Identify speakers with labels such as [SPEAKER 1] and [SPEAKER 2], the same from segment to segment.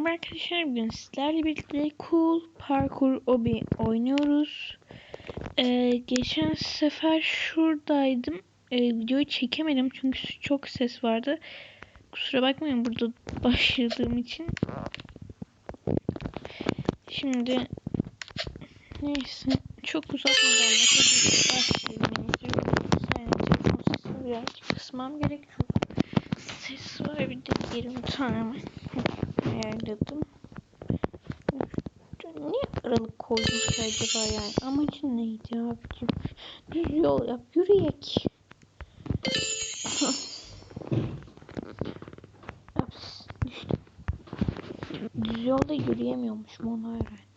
[SPEAKER 1] Merhaba arkadaşlar. Bugün sizlerle birlikte Cool Parkour Obi oynuyoruz. Ee, geçen sefer şuradaydım. Ee, videoyu çekemedim çünkü çok ses vardı. Kusura bakmayın burada başladığım için. Şimdi neyse çok uzatmadan başlayalım. Birazcık kısmam gerek çünkü ses var bir de 20 tane ayarladım. Niye aralık koydum ki acaba yani? Amacın neydi abicim? Düz yol yap, yürüyek. Düz yolda yürüyemiyormuşum onu öğrendim.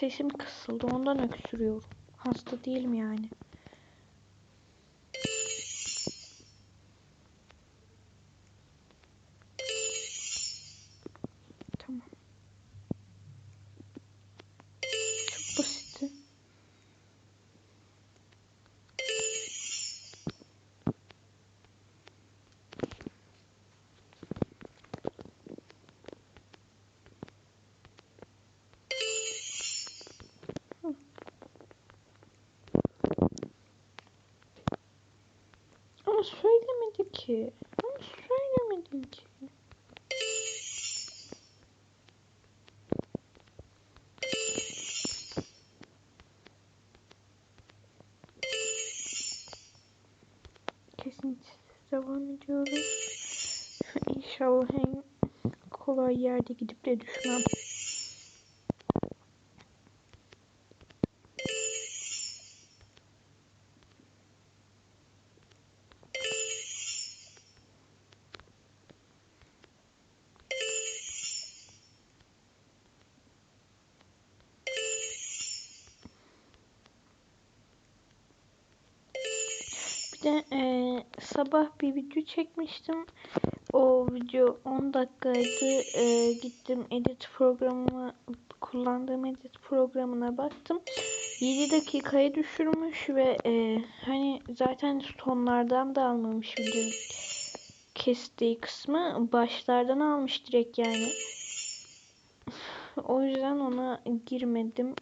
[SPEAKER 1] Sesim kısıldı ondan öksürüyorum. Hasta değilim yani. Tamam. Çok basitti. Ama söylemedi ki. Ama söylemedin ki. Kesinlikle devam ediyoruz. İnşallah en kolay yerde gidip de düşmem. De eee, sabah bir video çekmiştim. O video 10 dakikaydı. Eee, gittim edit programına kullandığım edit programına baktım. 7 dakikaya düşürmüş ve eee, hani zaten sonlardan da almamış video kestiği kısmı başlardan almış direkt yani. O yüzden ona girmedim.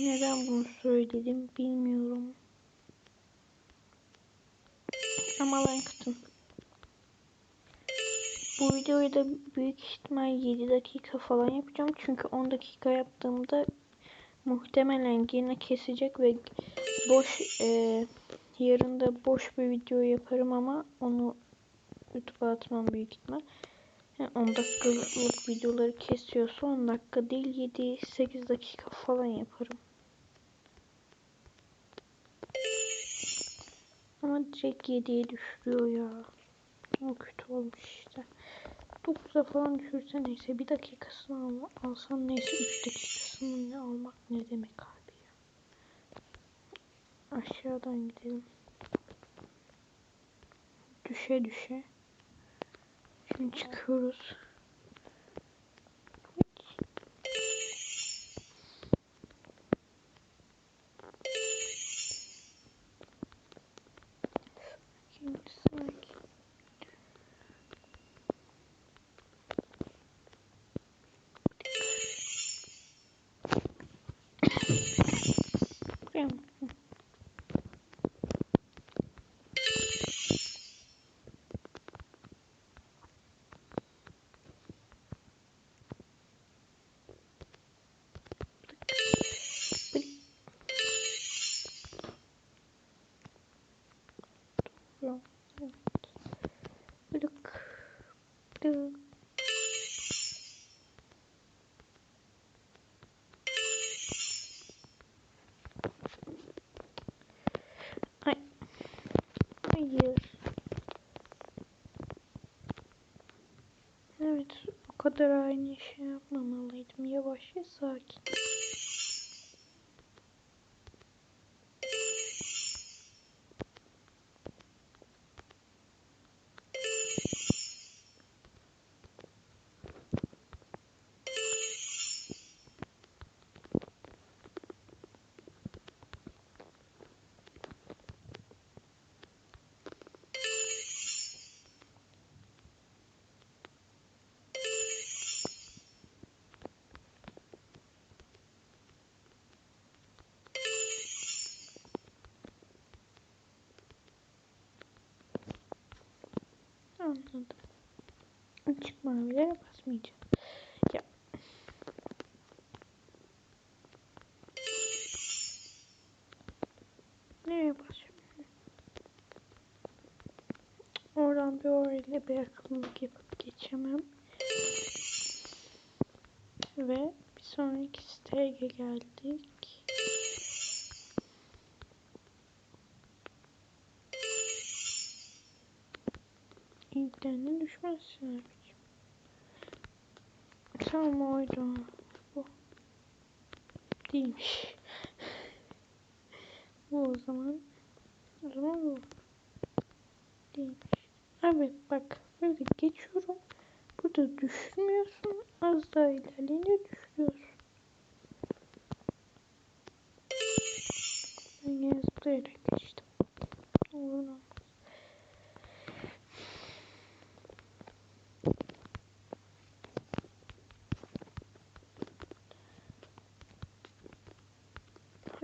[SPEAKER 1] Neden bunu söyledim bilmiyorum. Ama like atın. Bu videoyu da büyük ihtimal 7 dakika falan yapacağım. Çünkü 10 dakika yaptığımda muhtemelen yine kesecek ve boş e, yarın da boş bir video yaparım ama onu YouTube'a atmam büyük ihtimal. Yani 10 dakikalık videoları kesiyorsa 10 dakika değil 7-8 dakika falan yaparım. Ama direkt 7'ye düşürüyor ya. O kötü olmuş işte. 9'a falan düşürse neyse bir dakikasını al, alsam neyse 3 dakikasını ne almak ne demek abi ya. Aşağıdan gidelim. Düşe düşe. Şimdi çıkıyoruz. Sakin kadar aynı şey yapmamalıydım. Yavaş ve sakin. Anladım. Açık mavilere basmayacağım. Ya. Nereye basacağım? Oradan bir orayla bir akıllılık yapıp geçemem. Ve bir sonraki stage'e geldik. İlklerine düşmezsin abicim. Tamam oydu. Bu. Değilmiş. bu o zaman. O zaman bu. Değilmiş. Abi bak böyle geçiyorum. Burada düşürmüyorsun. Az daha ilerleyince düşürüyorsun. Ben yine zıplayarak geçtim. Olur olmaz.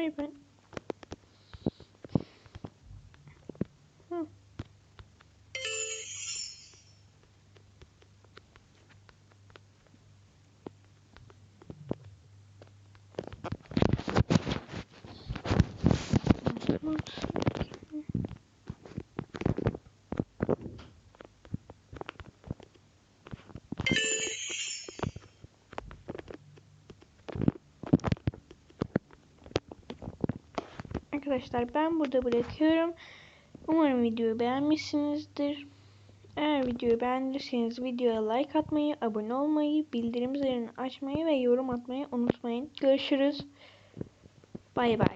[SPEAKER 1] favorite Arkadaşlar ben burada bırakıyorum. Umarım videoyu beğenmişsinizdir. Eğer videoyu beğendiyseniz videoya like atmayı, abone olmayı, bildirim zilini açmayı ve yorum atmayı unutmayın. Görüşürüz. Bay bay.